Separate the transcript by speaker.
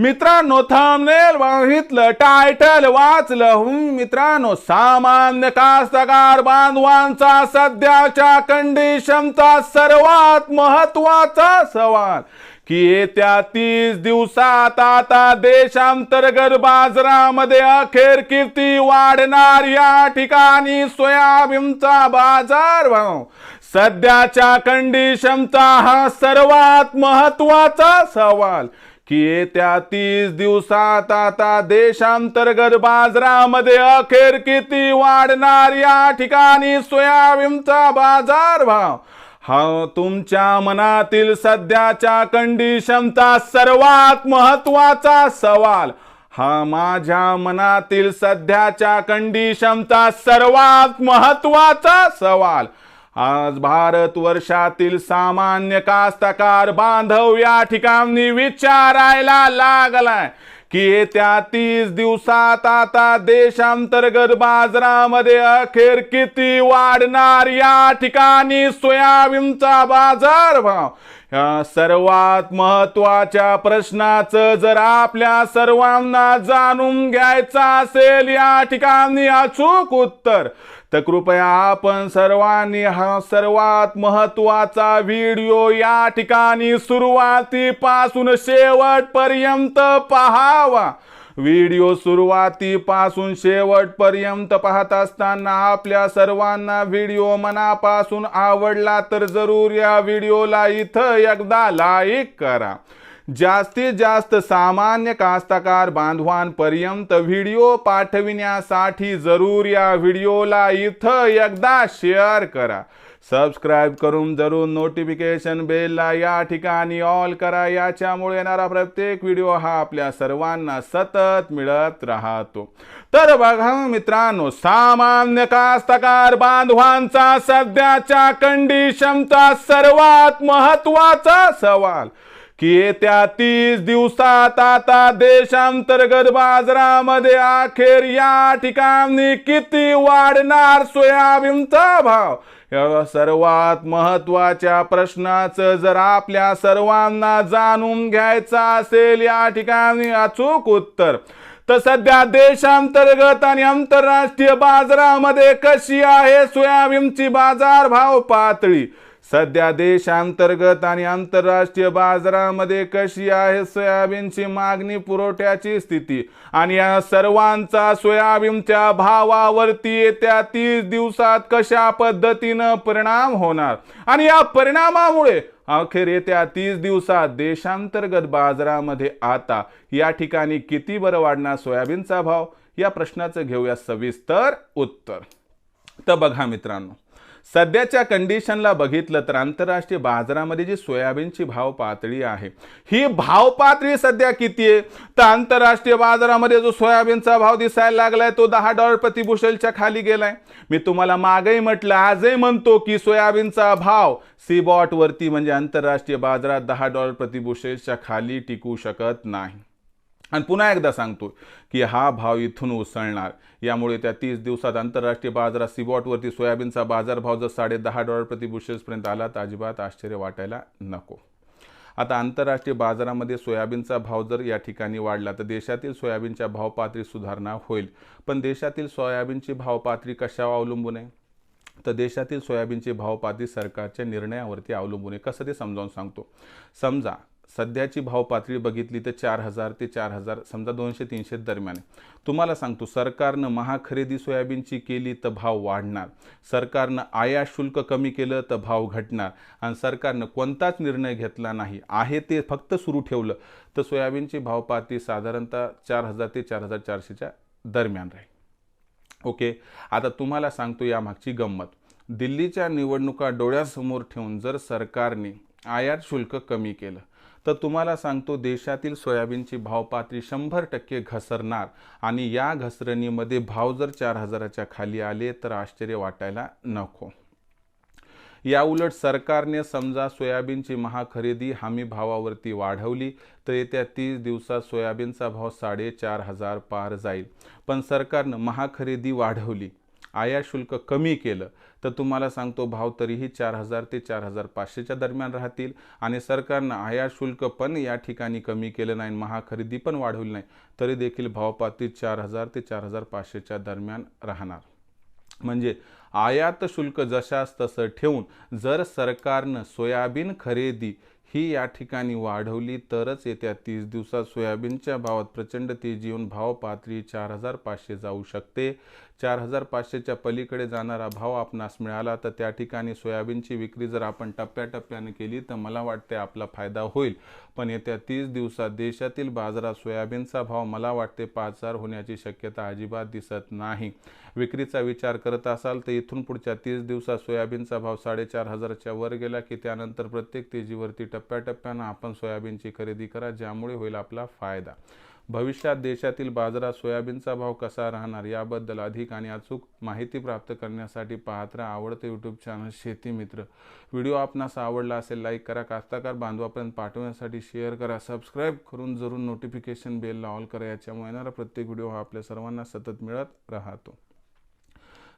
Speaker 1: मित्रांनो थांबनेल बघितलं टायटल वाचलं. मित्रांनो सामान्य कास्तकार बांधवांचा सध्याच्या कंडिशनचा सर्वात महत्त्वाचा सवाल की येत्या तीस दिवसात आता देशांतर्गत बाजारामध्ये अखेर किती वाढणार? या ठिकाणी सोयाबीनचा बाजारभाव सध्याच्या कंडिशनचा हा सर्वात महत्त्वाचा सवाल की येत्या तीस दिवसात आता देशांतर्गत बाजारामध्ये अखेर किती वाढणार? या ठिकाणी सोयाबीनचा बाजारभाव हा तुमच्या मनातील सध्याच्या कंडिशनचा सर्वात महत्त्वाचा सवाल. हा माझ्या मनातील सध्याच्या कंडिशनचा सर्वात महत्त्वाचा सवाल. आज भारत वर्षातील सामान्य कास्तकार बांधव या ठिकाणी विचारायला लागलाय की येत्या तीस दिवसात आता देशांतर्गत बाजारामध्ये अखेर किती वाढणार या ठिकाणी सोयाबीनचा बाजारभाव? भाव सर्वात महत्त्वाच्या प्रश्नाचं जर आपल्या सर्वांना जाणून घ्यायचं असेल या ठिकाणी अचूक उत्तर. तर कृपया आपण सर्वांनी हा सर्वात महत्त्वाचा व्हिडिओ या ठिकाणी सुरुवातीपासून शेवटपर्यंत पाहावा. व्हिडिओ सुरुवातीपासून शेवटपर्यंत पाहत असताना आपल्या सर्वांना व्हिडिओ मनापासून आवडला तर जरूर या व्हिडिओला इथं एकदा लाईक करा. जास्तीत जास्त सामान्य कास्तकार बांधवांपर्यंत व्हिडिओ पाठविण्यासाठी जरूर या व्हिडिओला इथं एकदा शेअर करा सबस्क्राईब करून जरूर नोटिफिकेशन बेलला या ठिकाणी ऑल करा याच्यामुळे येणारा प्रत्येक व्हिडिओ हा आपल्या सर्वांना सतत मिळत राहतो तर बघा मित्रांनो सामान्य कास्तकार बांधवांचा सध्याच्या कंडिशनचा सर्वात महत्त्वाचा सवाल की येत्या तीस दिवसात आता देशांतर्गत बाजारामध्ये अखेर या ठिकाणी किती वाढणार सोयाबीनचा भाव? या सर्वात महत्त्वाच्या प्रश्नाचं जर आपल्या सर्वांना जाणून घ्यायचं असेल या ठिकाणी अचूक उत्तर. तर सध्या देशांतर्गत आणि आंतरराष्ट्रीय बाजारामध्ये कशी आहे सोयाबीनची बाजार भाव पातळी? सध्या देशांतर्गत आणि आंतरराष्ट्रीय बाजारामध्ये कशी आहे सोयाबीनची मागणी पुरवठ्याची स्थिती आणि या सर्वांचा सोयाबीनच्या भावावरती येत्या तीस दिवसात कशा पद्धतीनं परिणाम होणार? आणि या परिणामामुळे अखेर येत्या तीस दिवसात देशांतर्गत बाजारामध्ये आता या ठिकाणी किती बरं वाढणार सोयाबीनचा भाव? या प्रश्नाचं घेऊया सविस्तर उत्तर. तर बघा मित्रांनो सध्याच्या कंडिशनला बघितलं तर आंतरराष्ट्रीय बाजारामध्ये जी सोयाबीनची भाव पातळी आहे ही भाव पातळी सध्या किती आहे? तर आंतरराष्ट्रीय बाजारामध्ये जो सोयाबीनचा भाव दिसायला लागलाय तो दहा डॉलर प्रति खाली गेलाय. मी तुम्हाला मागही म्हटलं आजही म्हणतो की सोयाबीनचा भाव सीबॉट वरती म्हणजे आंतरराष्ट्रीय बाजारात दहा डॉलर प्रति बुशेलच्या खाली टिकू शकत नाही. आणि पुन्हा एकदा सांगतो की हा भाव इथून उसळणार. यामुळे त्या तीस दिवसात आंतरराष्ट्रीय बाजारात सिबॉटवरती सोयाबीनचा बाजारभाव जर साडे दहा डॉलर प्रति बुशेल्सपर्यंत आला तर अजिबात आश्चर्य वाटायला नको. आता आंतरराष्ट्रीय बाजारामध्ये सोयाबीनचा भाव जर या ठिकाणी वाढला तर देशातील सोयाबीनच्या भावपातळी सुधारणा होईल. पण देशातील सोयाबीनची भावपातळी कशावर अवलंबून आहे? तर देशातील सोयाबीनची भावपातळी सरकारच्या निर्णयावरती अवलंबून आहे. कसं ते समजावून सांगतो? समजा सध्याची भाव पातळी बघितली तर चार हजार ते चार हजार समजा दोनशे तीनशे दरम्यान आहे. तुम्हाला सांगतो सरकारनं महाखरेदी सोयाबीनची केली तर भाव वाढणार. सरकारनं आयात शुल्क कमी केलं तर भाव घटणार. आणि सरकारनं कोणताच निर्णय घेतला नाही. आहे ते फक्त सुरू ठेवलं तर सोयाबीनची भाव पातळी साधारणतः चार हजार ते चार हजार चारशेच्या दरम्यान राहील. ओके? आता तुम्हाला सांगतो यामागची गंमत. दिल्लीच्या निवडणुका डोळ्यासमोर ठेवून जर सरकारने आयात शुल्क कमी केलं तर तुम्हाला सांगतो देशातील सोयाबीनची भाव पातळी शंभर टक्के घसरणार आणि या घसरणीमध्ये भाव जर चार हजाराच्या खाली आले तर आश्चर्य वाटायला नको. या उलट सरकारने समजा सोयाबीनची महाखरेदी हमी भावावरती वाढवली तर येत्या तीस दिवसात सोयाबीनचा भाव साडेचार हजार पार जाईल. पण सरकारनं महाखरेदी वाढवली. आयात शुल्क कमी केलं तर तुम्हाला सांगतो भाव तरीही चार हजार ते चार हजार पाचशेच्या दरम्यान राहतील. आणि सरकारनं आयात शुल्क पण या ठिकाणी कमी केलं नाही महाखरेदी पण वाढवली नाही. तरी देखील भावपातळी चार हजार ते चार हजार पाचशेच्या दरम्यान राहणार. म्हणजे आयात शुल्क जशास तसं ठेवून जर सरकारनं सोयाबीन खरेदी ही या ठिकाणी वाढवली तरच येत्या तीस दिवसात सोयाबीनच्या भावात प्रचंड तेजी येऊन भाव पातळी चार हजार पाचशे जाऊ शकते. चार हजार पाचशेच्या पलीकडे जाणारा भाव आपणास मिळाला तर त्या ठिकाणी सोयाबीनची विक्री जर आपण टप्प्याटप्प्याने केली तर मला वाटते आपला फायदा होईल. पण येत्या तीस दिवसात देशातील बाजारात सोयाबीनचा भाव मला वाटते पाच हजार होण्याची शक्यता अजिबात दिसत नाही. विक्रीचा विचार करत असाल तर इथून पुढच्या तीस दिवसात सोयाबीनचा भाव साडेचार हजारच्या वर गेला की त्यानंतर प्रत्येक तेजीवरती टप्प्याटप्प्यानं आपण सोयाबीनची खरेदी करा ज्यामुळे होईल आपला फायदा. भविष्यात देशातील बाजारात सोयाबीनचा भाव कसा राहणार याबद्दल अधिक आणि अचूक माहिती प्राप्त करण्यासाठी पाहत राहा आवडते यूट्यूब चॅनल शेती मित्र. व्हिडिओ आपणास आवडला असेल लाईक करा कास्ताकार बांधवापर्यंत पाठवण्यासाठी शेअर करा सबस्क्राईब करून जरूर नोटिफिकेशन बेलला ऑल करा याच्यामुळे येणारा प्रत्येक व्हिडिओ हा आपल्या सर्वांना सतत मिळत राहतो.